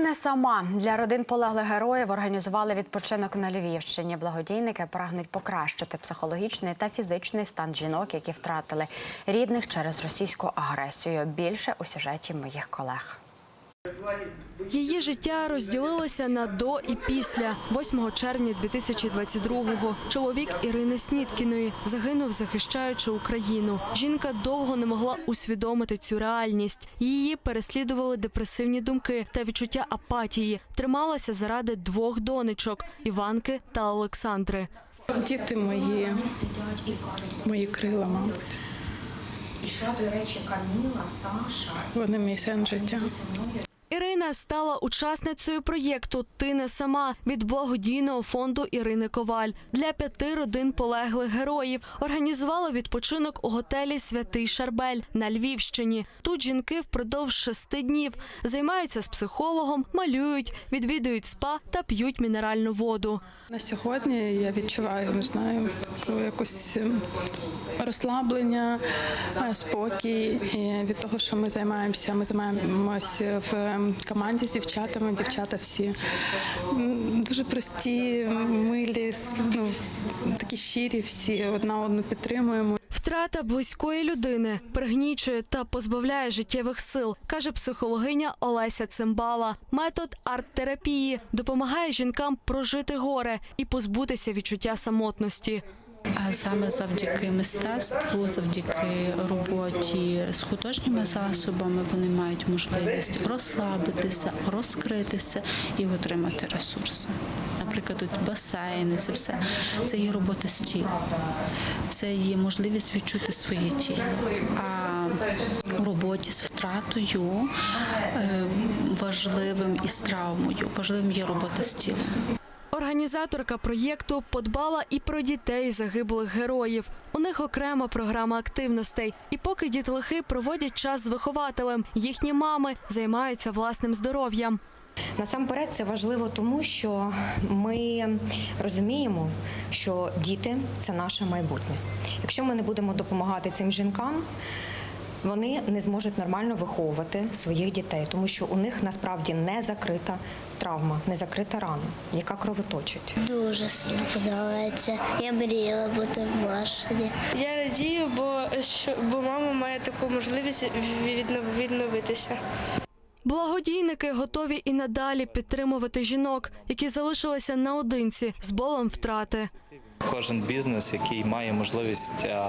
не сама для родин полеглих героїв організували відпочинок на Львівщині. Благодійники прагнуть покращити психологічний та фізичний стан жінок, які втратили рідних через російську агресію. Більше у сюжеті моїх колег. Її життя розділилося на до і після. 8 червня 2022-го чоловік Ірини Сніткіної загинув, захищаючи Україну. Жінка довго не могла усвідомити цю реальність. Її переслідували депресивні думки та відчуття апатії. Трималася заради двох донечок Іванки та Олександри. Діти мої, мої крила, мабуть. І до речі, Каміла, Саша. Вони мій сен життя. Ірина стала учасницею проєкту Ти не сама від благодійного фонду Ірини Коваль для п'яти родин полеглих героїв. Організувала відпочинок у готелі Святий Шарбель на Львівщині. Тут жінки впродовж шести днів займаються з психологом, малюють, відвідують спа та п'ють мінеральну воду. На сьогодні я відчуваю, не знаю, таку якусь ем, розслаблення, е, спокій від того, що ми займаємося. Ми займаємося в ем, команді з дівчатами. Дівчата всі дуже прості, милі, ну, такі щирі, всі одна одну підтримуємо. Втрата близької людини пригнічує та позбавляє життєвих сил, каже психологиня Олеся Цимбала. Метод арт-терапії допомагає жінкам прожити горе і позбутися відчуття самотності. А саме завдяки мистецтву, завдяки роботі з художніми засобами вони мають можливість розслабитися, розкритися і отримати ресурси. Наприклад, тут басейни, це все це є робота з тілом, це є можливість відчути своє тіло. А в роботі з втратою е, важливим і з травмою, важливим є робота з тілом. Організаторка проєкту подбала і про дітей загиблих героїв. У них окрема програма активностей. І поки дітлахи проводять час з вихователем, їхні мами займаються власним здоров'ям. Насамперед це важливо, тому що ми розуміємо, що діти це наше майбутнє. Якщо ми не будемо допомагати цим жінкам, вони не зможуть нормально виховувати своїх дітей, тому що у них насправді не закрита травма, не закрита рана, яка кровоточить. Дуже сильно подобається. Я мріяла бути в Маршалі. Я радію, бо що бо мама має таку можливість відновитися. Благодійники готові і надалі підтримувати жінок, які залишилися наодинці з болем втрати. Кожен бізнес, який має можливість е,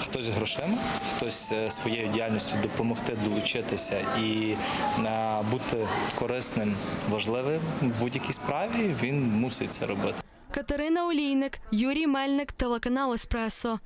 хтось грошима, хтось е, своєю діяльністю допомогти долучитися і е, бути корисним, важливим в будь-якій справі, він мусить це робити. Катерина Олійник, Юрій Мельник, телеканал Еспресо.